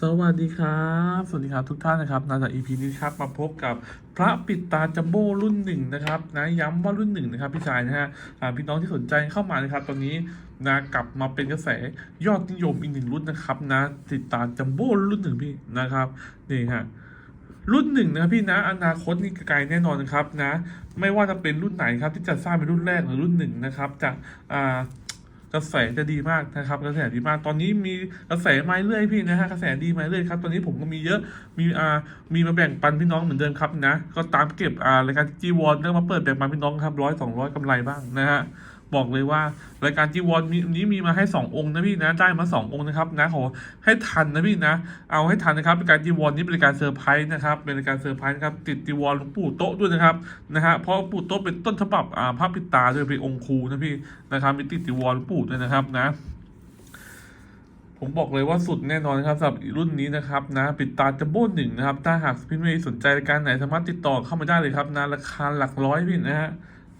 สวัสดีครับ สวัสดีครับทุกท่านนะครับนาจาก EP นี้ครับมาพบกับพระปิดตาจัมโบ้รุ่นหนึ่งนะครับนะย้ำว่ารุ่นหนึ่งนะครับพี่ชายนะฮะพี่น้องที่สนใจเข้ามานะครับ ตอนนี้นะกลับมาเป็นกระแสยอดนิยมอีกหนึ่งรุ่นนะครับนะติดตาจัมโบ้รุ่นหนึ่งพี่นะครับนี่ฮะรุ่นหนึ่งนะครับพี่นะอนาคตนี่ไกลแน่นอนนะครับนะไม่ว่าจะเป็นรุ่นไหนครับที่จะสร้างเป็นรุ่นแรกหรือรุ่นหนึ่งนะครับจะอ่า กระแสจะดีมากนะครับกระแสดีมากตอนนี้มีกระแสมาเรื่อยพี่นะฮะกระแสดีมาเรื่อยครับตอนนี้ผมก็มีเยอะมีอ่ามีมาแบ่งปันพี่น้องเหมือนเดิมครับนะก็ตามเก็บอ่ารายการจีวอนแล้วมาเปิดแบ่งปันพี่น้องครับร้อยสองร้อยกำไรบ้างนะฮะ บอกเลยว่ารายการจีวอนนี้มีมาให้สององค์นะพี่นะได้มาสององค์นะครับนะขอให้ทันนะพี่นะ เอาให้ทันนะครับรายการจีวอนนี้เป็นรายการเซอร์ไพรส์นะครับเป็นรายการเซอร์ไพรส์นะครับติดจีวอนหลวงปู่โต๊ะด้วยนะครับนะฮะเพราะปู่โต๊ะเป็นต้นฉบับอ่าพระปิตาด้วยเป็นองค์ครูนะพี่นะครับมีติดจีวรหลวงปู่ด้วยนะครับนะผมบอกเลยว่าสุดแน่นอนนะครับสำหรับรุ่นนี้นะครับนะปิดตาจัมโบ้หนึ่งนะครับ ถ้าหากพี่เมย์สนใจรายการไหนสามารถติดต่อเข้ามาได้เลยครับนะราคาหลักร้อยพี่นะฮะ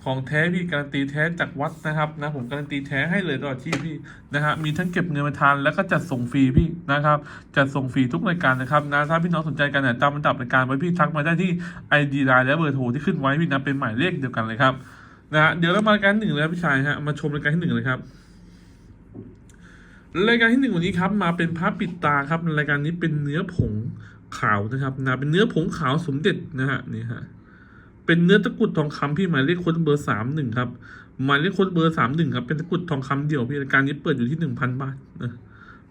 ของแท้พี่การันตีแท้จากวัดนะครับนะผมการันตีแท้ให้เลยตลอดที่พี่นะฮะมีทั้งเก็บเงินมาทานแล้วก็จัดส่งฟรีพี่นะครับจัดส่งฟรีทุกรายการนะครับนะถ้าพี่น้องสนใจกันเนี่ยตามอันดับรายการไว้พี่ทักมาได้ที่ ID ไลน์และเบอร์โทรที่ขึ้นไว้พี่นะเป็นหมายเลขเดียวกันเลยครับนะฮะเดี๋ยวเรามารายการหนึ่งเลยพี่ชายฮะมาชมรายการที่หนึ่งเลยครับรายการที่หนึ่งวันนี้ครับมาเป็นพระปิดตาครับรายการนี้เป็นเนื้อผงขาวนะครับนะเป็นเนื้อผงขาวสมเด็จนะฮะนี่ฮะ เป็นเนื้อตะกุดทองคำพี่หมายเลขค้ดเบอร์สามหนึ่งครับหมายเลขค้ดเบอร์สามหนึ่งครับเป็นตะกุดทองคำเดี่ยวพี่รายการนี้เปิดอยู่ที่หนึ่งพันบาทนะ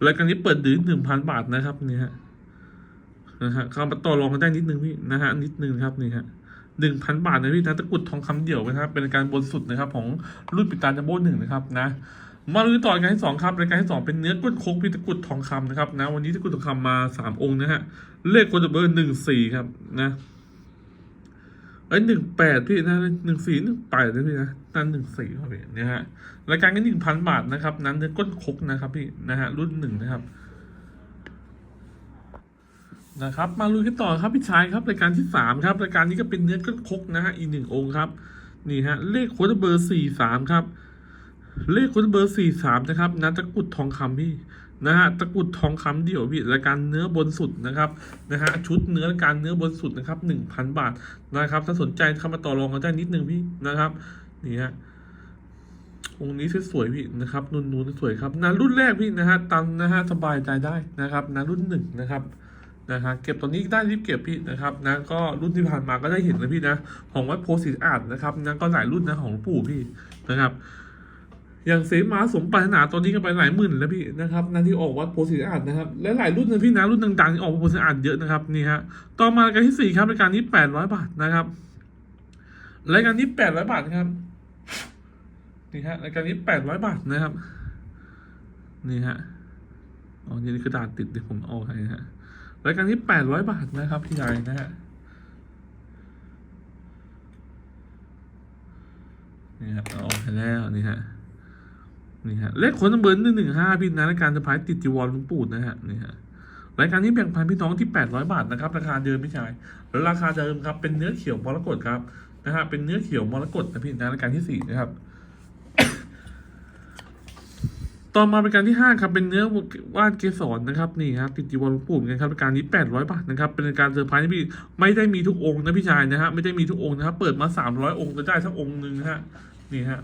รายการนี้เปิดอยู่ที่หนึ่งพันบาทนะครับนี่ฮะนะฮะเข้ามาต่อรองกันได้นิดนึงพี่นะฮะนิดนึงครับนี่ฮะหนึ่งพันบาทนะพี่นะตะกุดทองคำเดี่ยวนะครับเป็นรายการบนสุดนะครับของรุ่นปิดตาจัมโบ้หนึ่งนะครับนะมาดูต่อรายการที่สองครับรายการที่สองเป็นเนื้อก้นโค้งพิตะกุดทองคำนะครับนะวันนี้ตะกุดทองคำมาสามองค์นะฮะเลขโคดเบอร์หนึ่งสี่ครับนะ เอ้ยหนึ่งแปดพี่นะหนึ่งสี่หนึ่งแปดนะพี่นะนั่นหนึ่งสี่ครับพี่เนี่ยฮะรายการก็หนึ่งพันบาทนะครับ นั้นเนื้อก้นคกนะครับพี่นะฮะรุ่นหนึ่งนะครับนะครับ มาลุยกันต่อครับพี่ชายครับรายการที่สามครับรายการนี้ก็เป็นเนื้อก้นคกนะฮะอีกหนึ่งองค์ครับ นี่ฮะเลขโคดเบอร์สี่สามครับ เลขคุณเบอร์สี่สามนะครับนะตะกุดทองคำพี่ นะฮะตะกุดทองคำเดี่ยวพี่รายการเนื้อบนสุดนะครับนะฮะชุดเนื้อรายการเนื้อบนสุดนะครับหนึ่งพันบาทนะครับถ้าสนใจเข้ามาต่อรองกันได้นิดนึงพี่นะครับนี่ฮะองค์นี้สวยๆพี่นะครับนุ่นๆสวยครับนะรุ่นแรกพี่นะฮะตังนะฮะสบายใจได้นะครับนะรุ่นหนึ่งนะครับนะฮะเก็บตอนนี้ได้รีบเก็บพี่นะครับนะก็รุ่นที่ผ่านมาก็ได้เห็นแล้วพี่นะของวัดโพธิ์ศรีสะอาดนะครับนะก็หลายรุ่นนะของปู่พี่นะครับ อย่างเสมาสมปรารถนาตอนนี้ก็ไปหลายหมื่นแล้วพี่นะครับนั่นที่ออกวัดโพธิอาจนะครับและหลายรุ่นนะพี่นะรุ่นดังๆที่ออกวัดโพธิอาจเยอะนะครับนี่ฮะต่อมารายการที่สี่ครับรายการนี้แปดร้อยบาทนะครับรายการนี้แปดร้อยบาทครับนี่ฮะรายการนี้แปดร้อยบาทนะครับนี่ฮะอ๋อนี่กระดาษติดเดี๋ยวผมเอาให้ฮะรายการนี้แปดร้อยบาทนะครับพี่ใหญ่นะฮะนี่ฮะเอาไปแล้วนี่ฮะ นี่ฮะเลขคนเบอร์หนึ่งหนึ่งห้าพี่นะรายการจะพายติดจีวรหลุงปู่นะฮะนี่ฮะรายการนี้แบ่งพันพี่น้องที่แปดร้อยบาทนะครับ ราคาเดิมพี่ชายราคาเดิมครับ เป็นเนื้อเขียวมรกตครับนะฮะเป็นเนื้อเขียวมรกตนะพี่นะรายการที่สี่นะครับ ต่อมาเป็นการที่ห้าครับเป็นเนื้อวานเกสรนะครับนี่ครับติดจีวรหลวงปู่เหมือนกันครับรายการนี้แปดร้อยบาทนะครับ เป็นรายการเซอร์ไพรส์ที่พี่ไม่ได้มีทุกองค์นะพี่ชายนะฮะไม่ได้มีทุกองค์นะครับเปิดมาสามร้อยองค์จะได้สักองค์หนึ่งนะฮะนี่ฮะ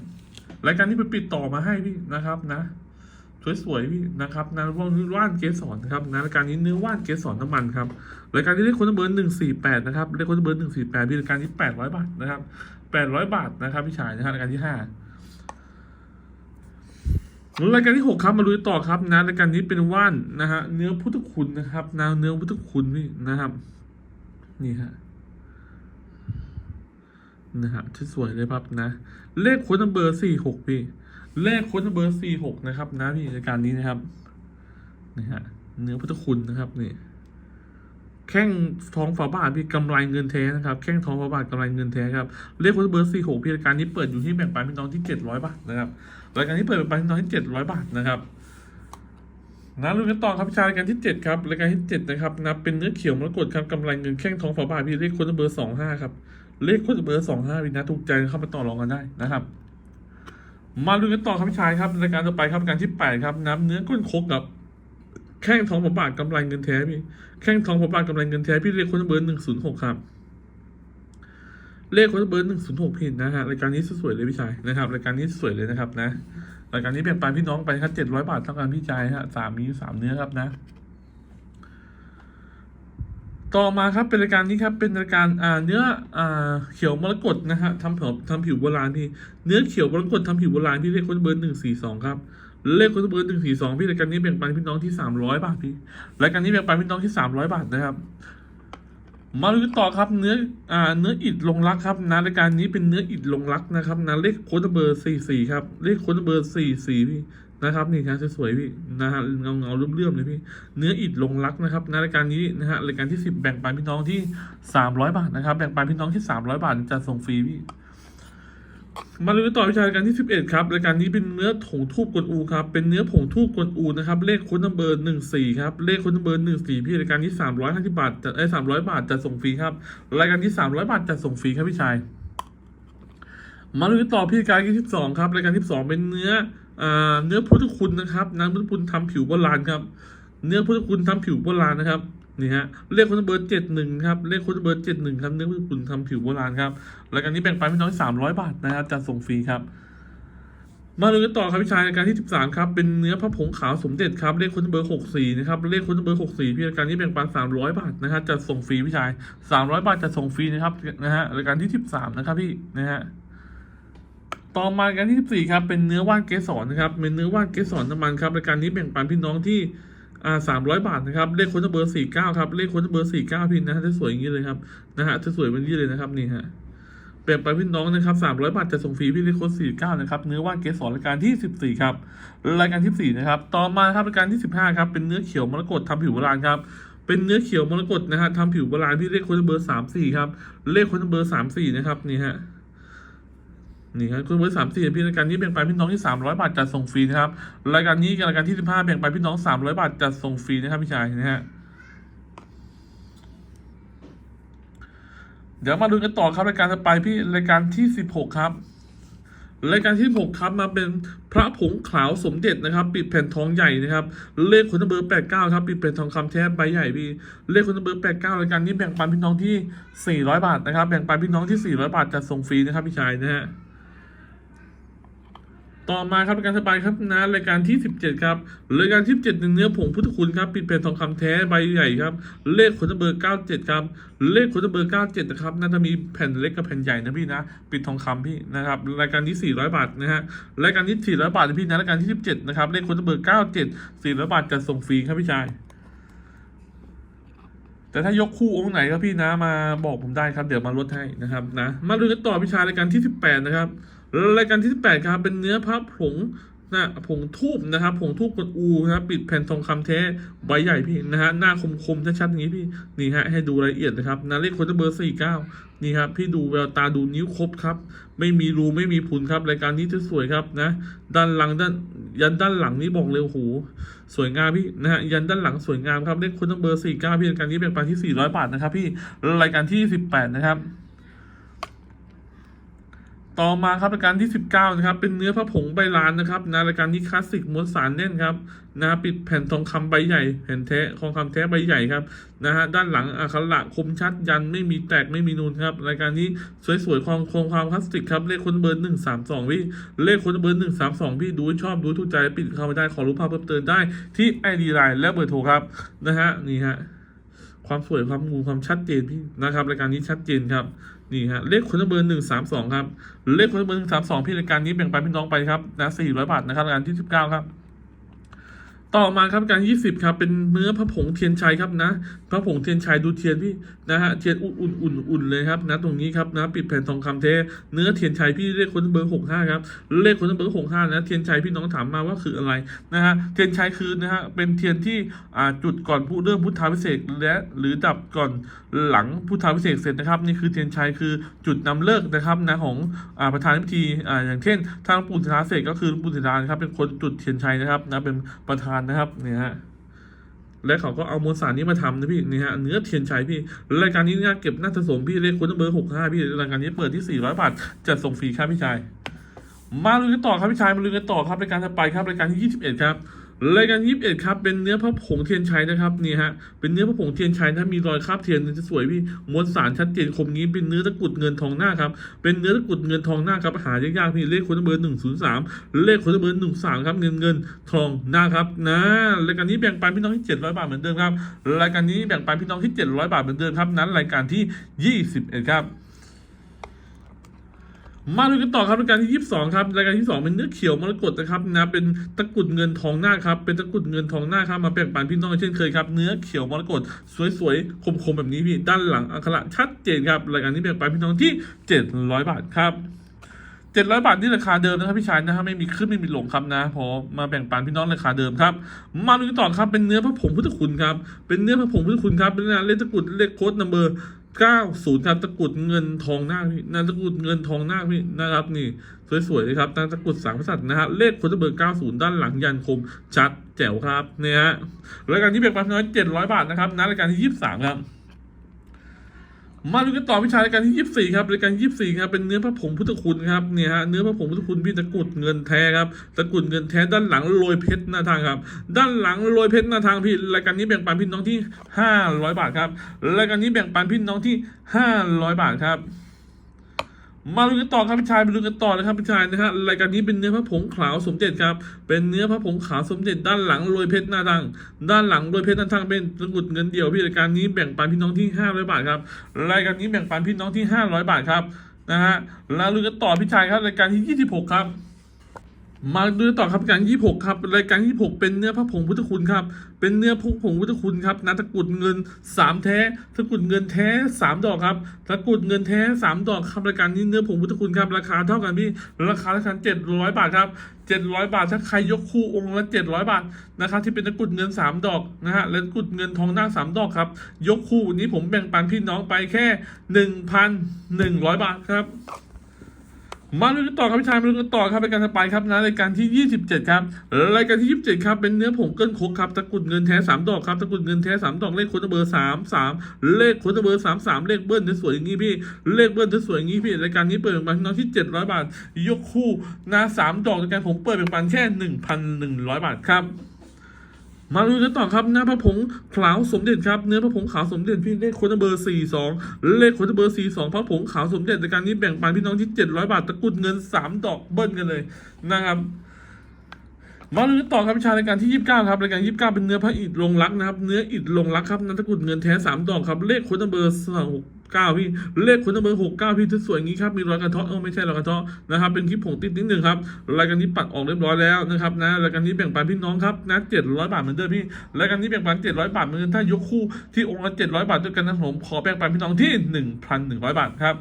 รายการที่ไปปิดต่อมาให้พี่นะครับนะสวยๆพี่นะครับนะว่านว่านเกสรนะครับนะรายการนี้เนื้อว่านเกสรน้ำมันครับรายการที่เลขคนเบอร์หนึ่งสี่แปดนะครับเลขคนเบอร์หนึ่งสี่แปดพี่รายการที่แปดร้อยบาทนะครับแปดร้อยบาทนะครับพี่ชายนะครับรายการที่ห้ารายการที่หกครับมาลุยต่อครับนะรายการนี้เป็นว่านนะฮะเนื้อพุทธคุณนะครับนะเนื้อพุทธคุณพี่นะครับ นี่ฮะ นะฮะที่สวยเลยครับนะ เลขโค้ดนัมเบอร์สี่หกพี่ เลขโค้ดนัมเบอร์สี่หกนะครับนะพี่รายการนี้นะครับนี่ฮะเนื้อพุทธคุณนะครับนี่แข้งท้องฝาบาทพี่กำไรเงินแท้นะครับ แข้งท้องฝาบาทกำไรเงินแท้ครับเลขโค้ดนัมเบอร์สี่หกพี่รายการนี้เปิดอยู่ที่แบ่งปันพี่น้องที่เจ็ดร้อยบาทนะครับรายการนี้เปิดแบ่งปันพี่น้องที่เจ็ดร้อยบาทนะครับนะลุ้นกันต่อครับชารายการที่เจ็ดครับรายการที่เจ็ดนะครับนะเป็นเนื้อเขียวมรกตครับกำไรเงินแข้งท้องฝาบาทพี่เลขค้นเบอร์สองห้าครับ เลขโค้ดเบอร์สองห้าวินะถูกใจเข้ามาต่อรองกันได้นะครับ มาดูกันต่อครับพี่ชายครับรายการต่อไปครับการที่แปดครับน้ำเนื้อก้นคกกับแข้งทองผบาทกำไรเงินแท้พี่แข้งทองผบาทกำไรเงินแท้พี่เลขคนเบอร์หนึ่งศูนย์หกครับเลขคนเบอร์หนึ่งศูนย์หกพี่นะฮะรายการนี้สวยเลยพี่ชายนะครับรายการนี้สวยเลยนะครับนะรายการนี้แบ่งปันพี่น้องไปครับเจ็ดร้อยบาทเท่ากันพี่ชายฮะสามมีสามเนื้อครับนะ ต่อมาครับเป็นรายการนี้ครับเป็นรายการอ่าเนื้ออ่าเขียวมรกตนะฮะทำผิวทำผิวโบราณพี่เนื้อเขียวมรกตทำผิวโบราณพี่เลขคนเบอร์หนึ่งสี่สองครับเลขคนเบอร์หนึ่งสี่สองพี่รายการนี้แบ่งปันพี่น้องที่สามร้อยบาทพี่รายการนี้แบ่งปันพี่น้องที่สามร้อยบาทนะครับ มาดูต่อครับเนื้ออ่าเนื้ออิดลงรักครับนะรายการนี้เป็นเนื้ออิดลงรักนะครับนะเลขโค้ดเบอร์สี่สี่ครับเลขโค้ดเบอร์สี่สี่พี่ นะครับนี่ครับสวยๆพี่นะฮะเงาเงาๆเรื่อมๆเลยพี่เนื้ออิดลงรักนะครับนรายการนี้นะฮะรายการที่สิบแบ่งปันพี่น้องที่สามร้อยบาทนะครับแบ่งปันพี่น้องที่สามร้อยบาทจะส่งฟรีพี่มาดูกันต่อวิชารายการที่สิบเอ็ดครับรายการนี้เป็นเนื้อผงทูบกวนอูครับเป็นเนื้อผงทูบกวนอูนะครับเลขค้ดนัมเบอร์หนึ่งสี่ครับเลขค้ดนัมเบอร์หนึ่งสี่พี่รายการที่สามร้อยห้าสิบบาทจะไอ้สามร้อยบาทจะส่งฟรีครับรายการที่สามร้อยบาทจะส่งฟรีครับพี่ชายมาดูกันต่อพี่การที่สิบสองครับรายการที่สองเป็นเนื้อ เนื้อพุทธคุณนะครับน้ำพุทธคุณทำผิวโบราณครับ เนื้อพุทธคุณทำผิวโบราณนะครับนี่ฮะเลขคนเบอร์เจ็ดหนึ่งครับเลขคนเบอร์เจ็ดหนึ่งครับเนื้อพุทธคุณทำผิวโบราณครับรายการนี้แบ่งปันพี่น้องสามร้อยบาทนะครับจะส่งฟรีครับมาดูกันต่อครับพี่ชายรายการที่สิบสามครับเป็นเนื้อพระผงขาวสมเด็จครับเลขคนเบอร์หกสี่นะครับเลขคนเบอร์หกสี่พี่รายการนี้แบ่งปันสามร้อยบาทนะครับจะส่งฟรีพี่ชายสามร้อยบาทจะส่งฟรีนะครับนะฮะรายการที่สิบสามนะครับพี่นะฮะ ต่อมาการที่14ครับเป็นเนื้อว่านเกสรนะครับเป็นเนื้อว่านเกสรน้ำมันครับรายการนี้แบ่งปันพี่น้องที่อ่าสามร้อยบาทนะครับเลขคนเบอร์สี่เก้าครับเลขคนเบอร์สี่เก้าพี่นะฮะจะสวยอย่างนี้เลยครับนะฮะจะสวยเป็นนี้เลยนะครับนี่ฮะแบ่งปันพี่น้องนะครับสามร้อยบาทจะส่งฟรีพี่เลขคนสี่เก้านะครับเนื้อว่านเกสรรายการที่สิบสี่ครับรายการที่สี่นะครับต่อมาครับรายการที่สิบห้าครับเป็นเนื้อเขียวมรกตทำผิวโบราณครับเป็นเนื้อเขียวมรกตนะฮะทำผิวโบราณพี่เลขคนเบอร์สามสี่ครับเลขคนเบอร์สามสี่นะครับนี่ฮะ นี่ครับคุณเบอร์สามสี่พี่รายการนี้แบ่งปันพี่น้องที่สามร้อยบาทจัดส่งฟรีนะครับรายการนี้กับรายการที่สิบห้าแบ่งปันพี่น้องสามร้อยบาทจัดส่งฟรีนะครับพี่ชายนะฮะเดี๋ยวมาดูกันต่อครับรายการต่อไปพี่รายการที่สิบหกครับรายการที่หกครับมาเป็นพระผงขาวสมเด็จนะครับ ปิดแผ่นทองใหญ่นะครับ เลขคนเบอร์แปดเก้าครับปิดแผ่นทองคำแท้ใบใหญ่พี่เลขคนเบอร์แปดเก้ารายการนี้แบ่งปันพี่น้องที่สี่ร้อยบาทนะครับ แบ่งปันพี่น้องที่สี่ร้อยบาทจัดส่งฟรีนะครับพี่ชายนะฮะ ต่อมาครับการสบายครับนะรายการที่ 17 ครับรายการที่17เป็นเนื้อผงพุทธคุณครับปิดแผ่นทองคำแท้ใบใหญ่ครับ เลขคนเบอร์ 97 ครับ เลขคนเบอร์ 97 นะครับน่าจะมีแผ่นเล็กกับแผ่นใหญ่นะพี่นะ ปิดทองคำพี่นะครับรายการที่ 400 บาทนะฮะรายการที่ 400 บาทนะพี่นะรายการที่ 17 นะครับเลขคนเบอร์ 97 400 บาทจะส่งฟรีครับพี่ชายแต่ถ้ายกคู่องค์ไหนครับพี่นะมาบอกผมได้ครับ เดี๋ยวมาลดให้นะครับนะมาดูกันต่อพิชารายการที่ 18 นะครับ รายการที่ 18 ครับเป็นเนื้อพระผงนะผงทูบนะครับผงทูบกดอูนะครับปิดแผ่นทองคำแท้ใบใหญ่พี่นะฮะหน้าคมๆชัดๆอย่างนี้พี่นี่ฮะให้ดูรายละเอียดนะครับนะเลขคนเบอร์49นี่ครับพี่ดูแววตาดูนิ้วครบครับ ไม่มีรูไม่มีพุนครับ รายการนี้จะสวยครับนะ ด้านหลังด้านยันด้านหลังนี่บอกเลยโอ้โหสวยงามพี่นะฮะยันด้านหลังสวยงามครับเลขคนเบอร์สี่เก้าพี่รายการนี้เป็นปันที่สี่ร้อยบาทนะครับพี่รายการที่สิบแปดนะครับ ต่อมาครับรายการที่ 19นะครับเป็นเนื้อพระผงใบลานนะครับนะรายการที่คลาสสิกม้วนสารแน่นครับนะปิดแผ่นทองคำใบใหญ่แผ่นแท้ทองคำแท้ใบใหญ่ครับนะฮะด้านหลังอักขระคมชัดยันไม่มีแตกไม่มีนูนครับรายการนี้สวยๆความคงความคลาสสิกครับเลขคนเบอร์หนึ่งสามสองพี่เลขคนเบอร์หนึ่งสามสองพี่ดูชอบดูถูกใจปิดเข้าไปได้ขอรู้ภาพเพิ่มเติมได้ที่ไอดีไลน์และเบอร์โทรครับนะฮะนี่ฮะความสวยความงูความชัดเจนพี่นะครับรายการนี้ชัดเจนครับ นี่ฮะเลขคนเบอร์หนึ่งสามสองครับเลขคนเบอร์หนึ่งสามสองพี่รายการนี้แบ่งปันพี่น้องไปครับนะสี่ร้อยบาทนะครับรายการที่สิบเก้าครับ ต่อมาครับการยี่สิบครับเป็นเนื้อพระผงเทียนชัยครับนะพระผงเทียนชัยดูเทียนพี่นะฮะเทียนอุ่นอุ่นอุ่นอุ่นเลยครับนะตรงนี้ครับนะปิดแผ่นทองคำเทเนื้อเทียนชัยพี่เลขคนเบอร์หกห้าครับเลขคนเบอร์หกห้านะเทียนชัยพี่น้องถามมาว่าคืออะไรนะฮะเทียนชัยคือนะฮะเป็นเทียนที่อ่าจุดก่อนผู้เริ่มพุทธาพิเศษและหรือดับก่อนหลังพุทธาพิเศษเสร็จนะครับนี่คือเทียนชัยคือจุดนำเลิกนะครับนะของอ่าประธานพิธีอ่าอย่างเช่น ทางปู่ศิลาเสกก็คือปู่ศิลาครับเป็นคนจุดเทียนชัยนะครับนะเป็นประธานนะครับเนี่ยฮะและเขาก็เอามวลสารนี้มาทำนะพี่นี่ฮะเนื้อเทียนชัยพี่รายการนี้เนี่ยเก็บน่าจะสมพี่เลขคุณเบอร์หกห้าพี่รายการนี้เปิดที่สี่ร้อยบาทจัดส่งฟรีครับพี่ชาย มาลุยกันต่อครับพี่ชายมาลุยกันต่อครับรายการถัดไปครับรายการที่ยี่สิบเอ็ดครับ รายการที่21ครับเป็นเนื้อพระผงเทียนชัยนะครับนี่ฮะเป็นเนื้อพระผงเทียนชัยนะมีรอยคราบเทียนจะสวยพี่มวลสารชัดเจนคมนี้เป็นเนื้อตะกุดเงินทองหน้าครับเป็นเนื้อตะกุดเงินทองหน้าครับหายากๆพี่เลขคนเบอร์หนึ่งศูนย์สามเลขคนเบอร์หนึ่งสามครับเงินเงินทองหน้าครับนะรายการนี้แบ่งปันพี่น้องที่เจ็ดร้อยบาทเหมือนเดิมครับรายการนี้แบ่งปันพี่น้องที่เจ็ดร้อยบาทเหมือนเดิมครับนั้นรายการที่ยี่สิบเอ็ดครับ มาดูกันต่อครับรายการที่ 22 ครับรายการที่ 2 เป็นเนื้อเขียวมรกตนะครับนะเป็นตะกรุดเงินทองหน้าครับเป็นตะกรุดเงินทองหน้าครับมาแบ่งปันพี่น้องเช่นเคยครับเนื้อเขียวมรกตสวยๆคมๆแบบนี้พี่ด้านหลังอักขระชัดเจนครับรายการนี้แบ่งปันพี่น้องที่ 700 บาทครับ700 บาทนี่ราคาเดิมนะครับพี่ชายนะฮะไม่มีขึ้นไม่มีลงครับนะพอมาแบ่งปันพี่น้องราคาเดิมครับ มาดูกันต่อครับเป็นเนื้อพระผงพุทธคุณครับเป็นเนื้อพระผงพุทธคุณครับเป็นเนื้อเลขตะกรุดเลขโค้ดนัมเบอร์ ก้าศูนย์ครับตะกรุดเงินทองหน้าพี่นะตะกรุดเงินทองหน้าพี่นะครับนี่สวยๆเลยครับตะกรุดสามกษัตริย์นะฮะเลขคนัมเบอร์90ด้านหลังยันคมชัดแจ๋วครับเนี่ยฮะรายการที่เบิกปันพี่น้อง700บาทนะครับนะรายการที่ยี่สิบสามครับ มาดูกันต่อวิชารายการที่ 24 ครับรายการที่24 ครับ เป็นเนื้อพระผงพุทธคุณครับ เนี่ยฮะ เนื้อพระผงพุทธคุณพี่ตะกุดเงินแท้ครับ ตะกุดเงินแท้ด้านหลังโรยเพชรหน้าทางครับ ด้านหลังโรยเพชรหน้าทางพี่ รายการนี้แบ่งปันพี่น้องที่ 500 บาทครับ รายการนี้แบ่งปันพี่น้องที่ 500 บาทครับ มาดูกันต่อครับพี่ชายมาดูกันต่อนะครับพี่ชายนะฮะรายการนี้เป็นเนื้อพระผงขาวสมเด็จครับ เป็นเนื้อพระผงขาวสมเด็จด้านหลังโรยเพชรหน้าทังด้านหลังโรยเพชรหน้าทังเป็นตะกุดเงินเดียวพี่รายการนี้แบ่งปันพี่น้องที่500บาทครับรายการนี้แบ่งปันพี่น้องที่500บาทครับนะฮะแล้วดูกันต่อพี่ชายครับรายการที่ 26 ครับ มาดูต่อครับรายการ26ครับรายการ26เป็นเนื้อพระผงพุทธคุณครับ เป็นเนื้อพระผงพุทธคุณครับนะตะกุดเงิน3แท้ตะกุดเงินแท้3ดอกครับตะกุดเงินแท้3ดอกครับรายการนี้เนื้อผงพุทธคุณครับราคาเท่ากันพี่ราคาเท่ากัน700บาทครับ700บาทถ้าใครยกคู่องค์ละ700บาทนะครับที่เป็นตะกุดเงิน3ดอกนะฮะและตะกุดเงินทองหน้า3ดอกครับ ยกคู่วันนี้ผมแบ่งปันพี่น้องไปแค่1,100บาทครับ มาดูกันต่อครับพี่ชายมาดูกันต่อครับรายการต่อไปครับนะรายการที่ 27 ครับรายการที่ 27 ครับเป็นเนื้อผงเกินคกครับตะกรุดเงินแท้ 3 ดอกครับตะกรุดเงินแท้ 3 ดอกเลขค้ดเบอร์ 3 3 เลขค้ดเบอร์ 3 3 เลขเบิ้ลสวยอย่างนี้พี่เลขเบิ้ลสวยอย่างนี้พี่รายการนี้เปิดเป็นปันพี่น้องที่ 700 บาท ยกคู่นะ3ดอกรายการผมเปิดเป็นปันแค่ 1,100 บาทครับ มาดูกันต่อครับเนื้อพระผงขาวสมเด็จครับเนื้อพระผงขาวสมเด็จพี่เลขคนเบอร์ 42 เลขคนเบอร์ 42 พระผงขาวสมเด็จในการนี้แบ่งปันพี่น้องที่ 700 บาทตะกุดเงิน 3 ดอกเบิ้ลกันเลยนะครับ มาดูต่อครับวิชารายการที่ 29 ครับรายการ 29 เป็นเนื้อพระอิฐลงรักนะครับเนื้ออิฐลงรักครับนันตะกรุดเงินแท้ 3 ดอกครับเลขค้ดเบอร์69พี่เลขค้ดเบอร์69พี่สวยๆอย่างนี้ครับมีรอยกระเทาะเออไม่ใช่รอยกระเทาะนะครับเป็นคลิปผงติดนิดหนึ่งครับรายการนี้ปัดออกเรียบร้อยแล้วนะครับนะรายการนี้แบ่งปันพี่น้องครับนะ700บาทเหมือนเดิมพี่รายการนี้แบ่งปัน700บาทเหมือนเดิมถ้ายกคู่ที่องค์ละ700บาทด้วยกันนะผมขอแบ่งปันพี่น้องที่1,100บาทครับ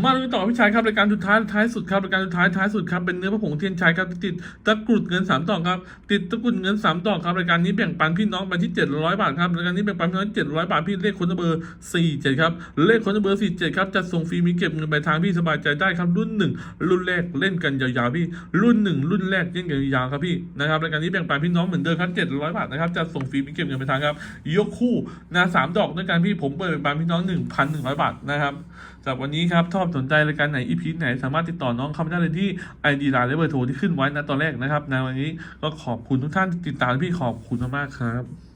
มาดูต่อพี่ชายครับรายการสุดท้ายท้ายสุดครับรายการสุดท้ายท้ายสุดครับเป็นเนื้อพระผงเทียนชัยครับติดตะกรุดเงินสามดอกครับติดตะกรุดเงินสามดอกครับรายการนี้แบ่งปันพี่น้องไปที่เจ็ดร้อยบาทครับรายการนี้แบ่งปันพี่น้องเจ็ดร้อยบาทพี่เลขคนเบอร์สี่เจ็ดครับเลขคนเบอร์สี่เจ็ดครับจัดส่งฟรีมีเก็บเงินไปทางพี่สบายใจได้ครับรุ่นหนึ่งรุ่นแรกเล่นกันยาวๆพี่รุ่นหนึ่งรุ่นแรกเล่นกันยาวๆครับพี่นะครับรายการนี้แบ่งปันพี่น้องเหมือนเดิมครับเจ็ดร้อยบาทนะครับจัดส่งฟรีมีเก็บเงินไปทางครับยกคู่นะสามดอกด้วยกันพี่ผมเปิดแบ่งปันพี่น้องหนึ่งพันหนึ่งร้อยบาทนะครับ สำหรับวันนี้ครับชอบสนใจรายการไหนอีพีไหนสามารถติดต่อน้องเข้ามาได้เลยที่ไอดีไลน์และเบอร์โทรที่ขึ้นไว้นะตอนแรกนะครับในวันนี้ก็ขอบคุณทุกท่านติดตามพี่ขอบคุณมากๆครับ